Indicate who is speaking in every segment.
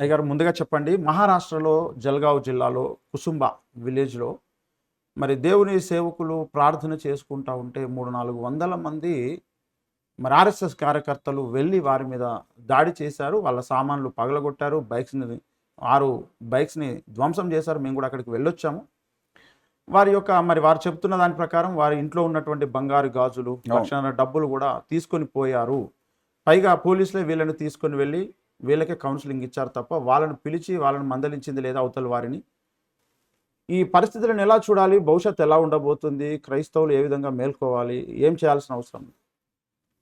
Speaker 1: అయ్యగారు ముందుగా చెప్పండి. మహారాష్ట్రలో జల్గావ్ జిల్లాలో కుసుంబ విలేజ్లో మరి దేవుని సేవకులు ప్రార్థన చేసుకుంటా ఉంటే మూడు నాలుగు వందల మంది మరి ఆర్ఎస్ఎస్ కార్యకర్తలు వెళ్ళి వారి మీద దాడి చేశారు. వాళ్ళ సామాన్లు పగలగొట్టారు. బైక్స్ని ఆరు బైక్స్ని ధ్వంసం చేశారు. మేము కూడా అక్కడికి వెళ్ళొచ్చాము. వారి యొక్క మరి వారు చెప్తున్న దాని ప్రకారం వారి ఇంట్లో ఉన్నటువంటి బంగారు గాజులు లక్షణ డబ్బులు కూడా తీసుకొని పోయారు. పైగా పోలీసులే వీళ్ళని తీసుకొని వెళ్ళి వీళ్ళకే కౌన్సిలింగ్ ఇచ్చారు తప్ప వాళ్ళని పిలిచి వాళ్ళని మందలించింది లేదా అవతల వారిని. ఈ పరిస్థితులను ఎలా చూడాలి? భవిష్యత్తు ఎలా ఉండబోతుంది? క్రైస్తవులు ఏ విధంగా మేల్కోవాలి? ఏం చేయాల్సిన అవసరం?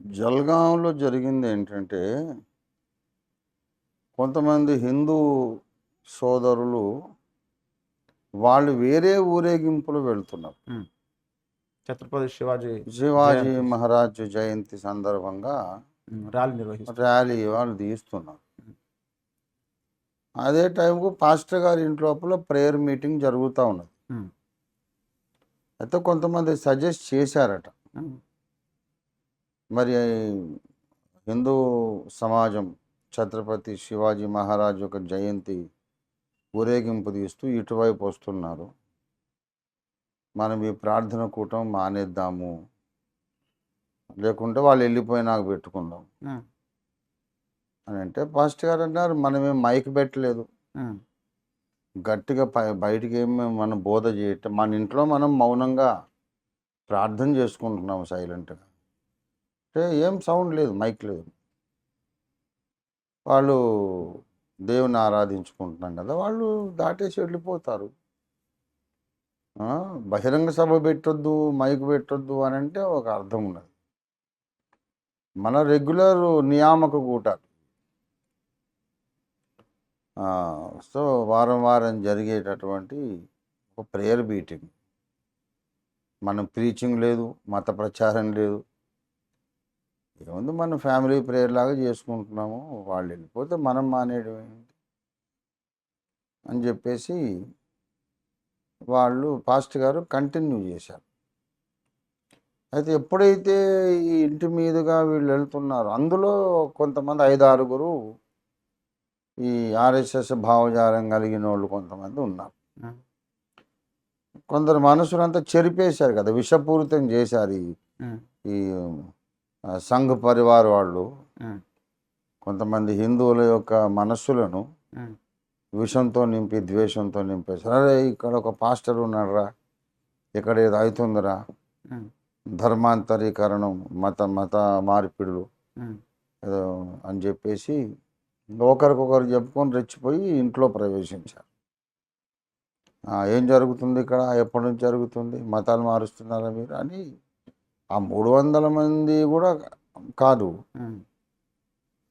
Speaker 2: జల్గాంలో జరిగింది ఏంటంటే కొంతమంది హిందూ సోదరులు వాళ్ళు వేరే ఊరేగింపులు వెళ్తున్నారు.
Speaker 1: ఛత్రపతి శివాజీ
Speaker 2: శివాజీ. మహారాజ్ జయంతి సందర్భంగా
Speaker 1: ర్యాలీ నిర్వహిస్తారు
Speaker 2: ర్యాలీ వాళ్ళు తీస్తున్నారు. అదే టైంకు పాస్టర్ గారి ఇంటి లోపల ప్రేయర్ మీటింగ్ జరుగుతూ ఉన్నది. అయితే కొంతమంది సజెస్ట్ చేశారట. మరి హిందూ సమాజం ఛత్రపతి శివాజీ మహారాజ్ యొక్క జయంతి ఊరేగింపు తీస్తూ ఇటువైపు వస్తున్నారు. మనం ఈ ప్రార్థన కూటం మానేద్దాము. లేకుంటే వాళ్ళు వెళ్ళిపోయినాక పెట్టుకుందాం. అని అంటే పాస్టర్ గారు అన్నారు మనమేం మైక్ పెట్టలేదు. గట్టిగా పై బయటికి ఏమి మనం బోధ చేయటం మన ఇంట్లో మనం మౌనంగా ప్రార్థన చేసుకుంటున్నాం సైలెంట్గా. అంటే ఏం సౌండ్ లేదు మైక్ లేదు. వాళ్ళు దేవుని ఆరాధించుకుంటున్నాం కదా వాళ్ళు దాటేసి వెళ్ళిపోతారు. బహిరంగ సభ పెట్టొద్దు మైక్ పెట్టొద్దు అని అంటే ఒక అర్థం ఉన్నది మన రెగ్యులర్ నియామక కూటాలు. సో వారం వారం జరిగేటటువంటి ఒక ప్రేయర్ మీటింగ్ మనం ప్రీచింగ్ లేదు మత ప్రచారం లేదు. ఏముంది మనం ఫ్యామిలీ ప్రేయర్ లాగా చేసుకుంటున్నాము వాళ్ళు వెళ్ళిపోతే మనం మానేయడం ఏంటి అని చెప్పేసి వాళ్ళు పాస్ట్ గారు కంటిన్యూ చేశారు. అయితే ఎప్పుడైతే ఈ ఇంటి మీదుగా వీళ్ళు వెళ్తున్నారో అందులో కొంతమంది ఐదు ఆరుగురు ఈ ఆర్ఎస్ఎస్ భావజాలం కలిగిన వాళ్ళు కొంతమంది ఉన్నారు. కొందరు మనుషులంతా చెరిపేశారు కదా విషపూరితం చేశారు ఈ ఈ సంఘ్ పరివార్ వాళ్ళు. కొంతమంది హిందువుల యొక్క మనస్సులను విషంతో నింపి ద్వేషంతో నింపేశారు. అరే ఇక్కడ ఒక పాస్టర్ ఉన్నాడురా ఇక్కడ ఏదో అవుతుందిరా. ధర్మాంతరీకరణం మత మత మార్పిడులు ఏదో అని చెప్పేసి ఒకరికొకరు చెప్పుకొని రెచ్చిపోయి ఇంట్లో ప్రవేశించారు. ఏం జరుగుతుంది ఇక్కడ? ఎప్పటి నుంచి జరుగుతుంది? మతాలు మారుస్తున్నారా మీరు అని ఆ మూడు వందల మంది కూడా కాదు.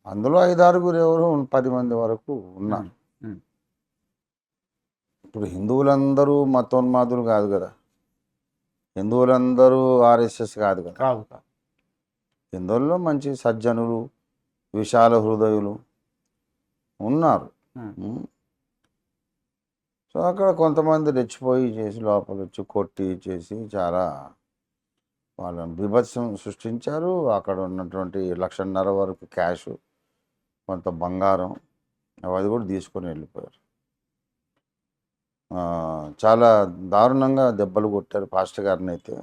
Speaker 2: అందులో ఐదారుగురు ఎవరు? పది మంది వరకు ఉన్నారు. ఇప్పుడు హిందువులందరూ మతోన్మాదులు కాదు కదా. హిందువులందరూ ఆర్ఎస్ఎస్ కాదు కదా.
Speaker 1: కాదు కాదు.
Speaker 2: హిందువుల్లో మంచి సజ్జనులు విశాల హృదయులు ఉన్నారు. సో అక్కడ కొంతమంది రెచ్చిపోయి చేసి లోపల వచ్చి కొట్టి చేసి చాలా వాళ్ళని బీభత్సం సృష్టించారు. అక్కడ ఉన్నటువంటి లక్షన్నర వరకు క్యాష్ కొంత బంగారం అది కూడా తీసుకొని వెళ్ళిపోయారు. చాలా దారుణంగా దెబ్బలు కొట్టారు పాస్టర్ గారిని అయితే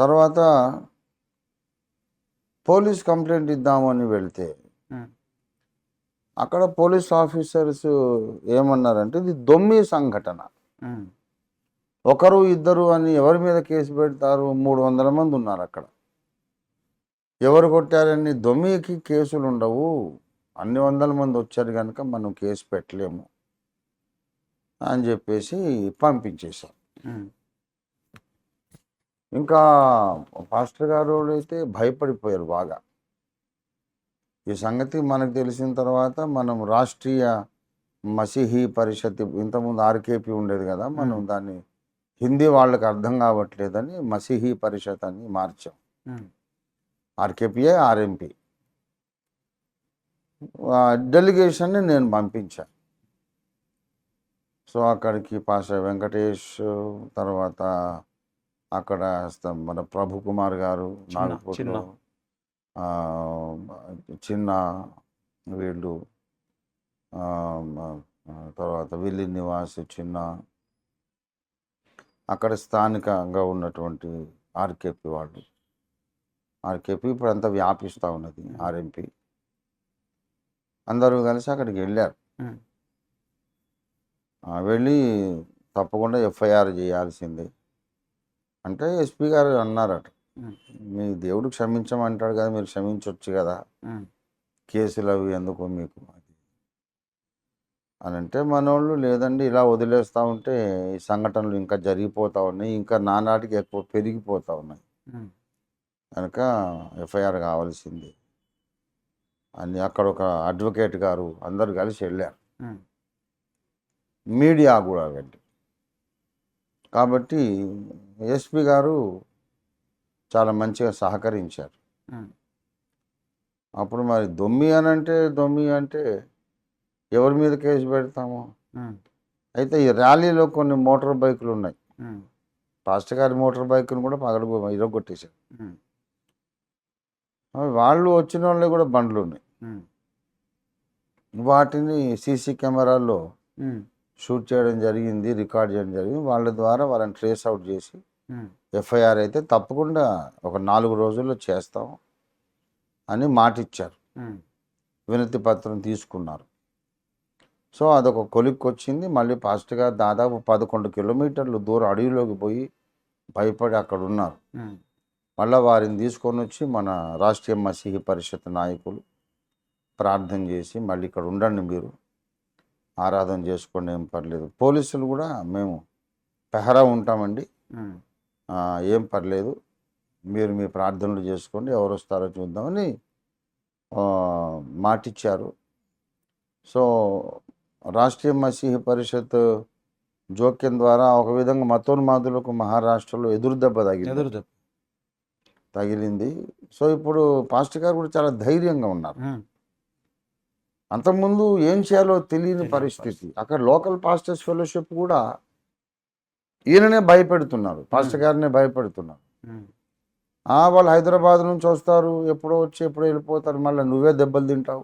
Speaker 2: తర్వాత పోలీస్ కంప్లైంట్ ఇద్దామని వెళ్తే అక్కడ పోలీస్ ఆఫీసర్స్ ఏమన్నారంటే ఇది దొమ్మి సంఘటన. ఒకరు ఇద్దరు అని ఎవరి మీద కేసు పెడతారు? మూడు వందల మంది ఉన్నారు అక్కడ. ఎవరు కొట్టారని? దొమ్మికి కేసులు ఉండవు అన్ని వందల మంది వచ్చారు కనుక మనం కేసు పెట్టలేము. అని చెప్పేసి పంపించేశాం ఇంకా పాస్టర్ గారు అయితే భయపడిపోయారు బాగా. ఈ సంగతి మనకు తెలిసిన తర్వాత మనం రాష్ట్రీయ మసీహీ పరిషత్ ఇంతకుముందు ఆర్కేపీ ఉండేది కదా మనం. దాన్ని హిందీ వాళ్ళకి అర్థం కావట్లేదని మసీహీ పరిషత్ అని మార్చాం. ఆర్కేపీఏ ఆర్ఎంపీ. డెలిగేషన్ని నేను పంపించాను సో అక్కడికి పాష వెంకటేష్ తర్వాత అక్కడ మన ప్రభు కుమార్ గారు నాగపూర్లో
Speaker 1: చిన్న.
Speaker 2: వీళ్ళు తర్వాత విల్లి నివాస్ చిన్న. అక్కడ స్థానికంగా ఉన్నటువంటి ఆర్కేపీ వాళ్ళు. ఆర్కేపీ ఇప్పుడు అంతా వ్యాపిస్తూ ఉన్నది ఆర్ఎంపీ. అందరూ కలిసి అక్కడికి వెళ్ళారు. వెళ్ళి తప్పకుండా ఎఫ్ఐఆర్ చేయాల్సిందే అంటే ఎస్పీ గారు అన్నారట. మీ దేవుడు క్షమించమంటాడు కదా మీరు క్షమించవచ్చు కదా. కేసులు అవి ఎందుకు మీకు అని అంటే మనోళ్ళు లేదండి ఇలా వదిలేస్తూ ఉంటే ఈ సంఘటనలు ఇంకా జరిగిపోతూ ఉన్నాయి ఇంకా నానాటికి ఎక్కువ పెరిగిపోతూ ఉన్నాయి. కనుక ఎఫ్ఐఆర్ కావాల్సింది అని అక్కడ ఒక అడ్వకేట్ గారు అందరు కలిసి వెళ్ళారు. మీడియా కూడా వెళ్ళి కాబట్టి ఎస్పీ గారు చాలా మంచిగా సహకరించారు. అప్పుడు మరి దొమ్మి అని అంటే దొమ్మి అంటే ఎవరి మీద కేసు పెడతాము. అయితే ఈ ర్యాలీలో కొన్ని మోటార్ బైకులు ఉన్నాయి. పాస్టర్ గారి మోటార్ బైక్ను కూడా పగడు ఇరగొట్టేశారు వాళ్ళు వచ్చిన వాళ్ళే కూడా బండ్లు ఉన్నాయి. వాటిని సీసీ కెమెరాల్లో. షూట్ చేయడం జరిగింది రికార్డ్ చేయడం జరిగింది వాళ్ళ ద్వారా వాళ్ళని ట్రేస్ అవుట్ చేసి. ఎఫ్ఐఆర్ అయితే తప్పకుండా ఒక నాలుగు రోజుల్లో చేస్తాం అని మాట ఇచ్చారు. వినతి పత్రం తీసుకున్నారు సో అదొక కొలిక్కి వచ్చింది మళ్ళీ ఫాస్ట్గా దాదాపు పదకొండు కిలోమీటర్లు దూరం అడవిలోకి పోయి భయపడి అక్కడ ఉన్నారు. మళ్ళీ వారిని తీసుకొని వచ్చి మన రాష్ట్రీయ మసీహి పరిషత్ నాయకులు ప్రార్థన చేసి మళ్ళీ ఇక్కడ ఉండండి మీరు ఆరాధన చేసుకోండి ఏం పర్లేదు. పోలీసులు కూడా మేము పెహరా ఉంటామండి. ఏం పర్లేదు. మీరు మీ ప్రార్థనలు చేసుకోండి ఎవరు వస్తారో చూద్దామని మాటిచ్చారు. సో రాష్ట్రీయ మసీహి పరిషత్ జోక్యం ద్వారా ఒక విధంగా మతోన్మాదులకు మహారాష్ట్రలో ఎదురు దెబ్బ తగిలింది.
Speaker 1: ఎదురు చెప్పు
Speaker 2: తగిలింది. సో ఇప్పుడు పాస్టర్ గారు కూడా చాలా ధైర్యంగా ఉన్నారు. అంతకుముందు ఏం చేయాలో తెలియని పరిస్థితి అక్కడ లోకల్ పాస్టర్స్ ఫెలోషిప్ కూడా ఈయననే భయపెడుతున్నారు పాస్టర్ గారినే భయపెడుతున్నారు వాళ్ళు హైదరాబాద్ నుంచి వస్తారు ఎప్పుడో వచ్చి ఎప్పుడో వెళ్ళిపోతారు మళ్ళీ నువ్వే దెబ్బలు తింటావు?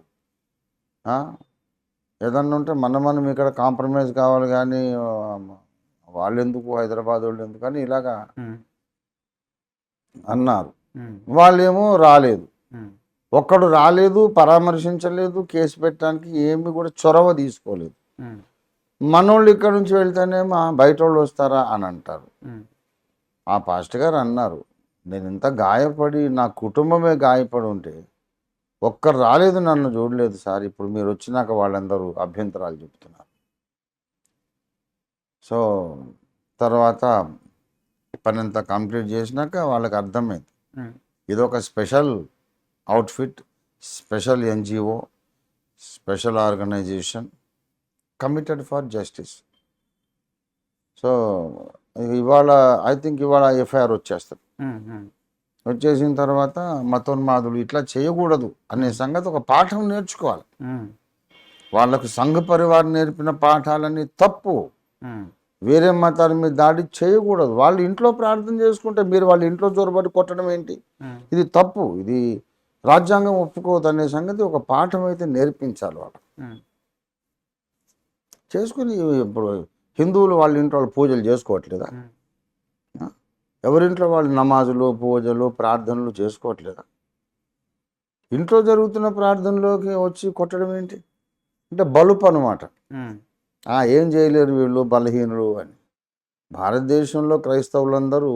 Speaker 2: ఏదన్నా ఉంటే మన మనం ఇక్కడ కాంప్రమైజ్ కావాలి కానీ ఆ, వాళ్ళు ఎందుకు హైదరాబాద్ వాళ్ళు ఎందుకు కానీ ఇలాగా. అన్నారు. వాళ్ళేమో రాలేదు. ఒక్కడు రాలేదు పరామర్శించలేదు కేసు పెట్టడానికి ఏమి కూడా చొరవ తీసుకోలేదు. మనోళ్ళు ఇక్కడ నుంచి వెళ్తేనేమో "ఆ, బయట వాళ్ళు వస్తారా అని అంటారు. ఆ పాస్టర్ గారు అన్నారు నేను ఇంత గాయపడి నా కుటుంబమే గాయపడి ఉంటే ఒక్కరు రాలేదు నన్ను చూడలేదు సార్ ఇప్పుడు మీరు వచ్చినాక వాళ్ళందరూ అభ్యంతరాలు చెప్తున్నారు సో తర్వాత పని అంతా కంప్లీట్ చేసినాక వాళ్ళకి అర్థమైంది. ఇదొక special outfit special NGO special organisation committed for justice so ఇవాళ ఐ థింక్ ఇవాళ ఎఫ్ఐఆర్.
Speaker 1: ఉమ్.
Speaker 2: వచ్చేసిన తర్వాత మతోన్మాదులు ఇట్లా చేయకూడదు అనే సంగతి ఒక పాఠం నేర్చుకోవాలి. వాళ్ళకు సంఘ పరివారం నేర్పిన పాఠాలన్నీ తప్పు. వేరే మతాల మీద దాడి చేయకూడదు వాళ్ళు ఇంట్లో ప్రార్థన చేసుకుంటే మీరు వాళ్ళ ఇంట్లో జోరబడి కొట్టడం ఏంటి. ఇది తప్పు ఇది రాజ్యాంగం ఒప్పుకోదు అనే సంగతి ఒక పాఠం అయితే నేర్పించాలి వాళ్ళు. చేసుకుని ఇప్పుడు హిందువులు వాళ్ళ ఇంట్లో వాళ్ళు పూజలు చేసుకోవట్లేదా. ఎవరింట్లో వాళ్ళు నమాజులు పూజలు ప్రార్థనలు చేసుకోవట్లేదా? ఇంట్లో జరుగుతున్న ప్రార్థనలోకి వచ్చి కొట్టడం ఏంటి? అంటే బలుపు అనమాట ఏం చేయలేరు వీళ్ళు బలహీనులు అని. భారతదేశంలో క్రైస్తవులందరూ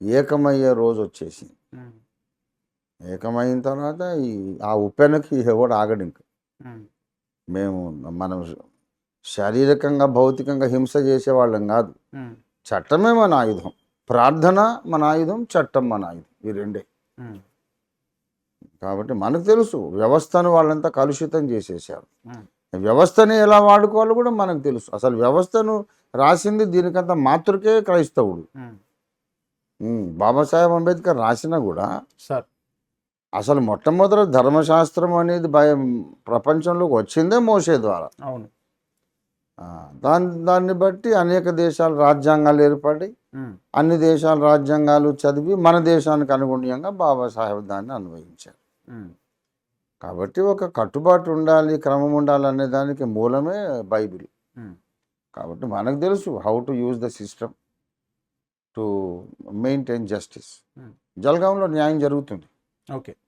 Speaker 2: ఏకమయ్యే రోజు వచ్చేసింది. ఏకమైన తర్వాత ఈ ఆ ఉప్పెనకి ఎవడు ఆగడు ఇంక. మేము మనం శారీరకంగా భౌతికంగా హింస చేసేవాళ్ళం కాదు. చట్టమే మన ఆయుధం. ప్రార్థన మన ఆయుధం చట్టం మన ఆయుధం. ఈ రెండే. కాబట్టి మనకు తెలుసు వ్యవస్థను వాళ్ళంతా కలుషితం చేసేసారు. వ్యవస్థని ఎలా వాడుకోవాలో కూడా మనకు తెలుసు. అసలు వ్యవస్థను రాసింది దీనికంత మాతృకే క్రైస్తవుడు. బాబాసాహెబ్ అంబేద్కర్ రాసినా కూడా
Speaker 1: సార్.
Speaker 2: అసలు మొట్టమొదటి ధర్మశాస్త్రం అనేది భయం ప్రపంచంలోకి వచ్చిందే మోసే ద్వారా
Speaker 1: అవును
Speaker 2: ఆ, దాన్ని బట్టి అనేక దేశాల రాజ్యాంగాలు ఏర్పడి. అన్ని దేశాల రాజ్యాంగాలు చదివి మన దేశానికి అనుగుణ్యంగా బాబాసాహెబ్ దాన్ని అన్వయించారు. కాబట్టి ఒక కట్టుబాటు ఉండాలి క్రమం ఉండాలి అనే దానికి మూలమే బైబిల్. కాబట్టి మనకు తెలుసు how to use the system to maintain justice. జల్గాంలో న్యాయం జరుగుతుంది
Speaker 1: Okay.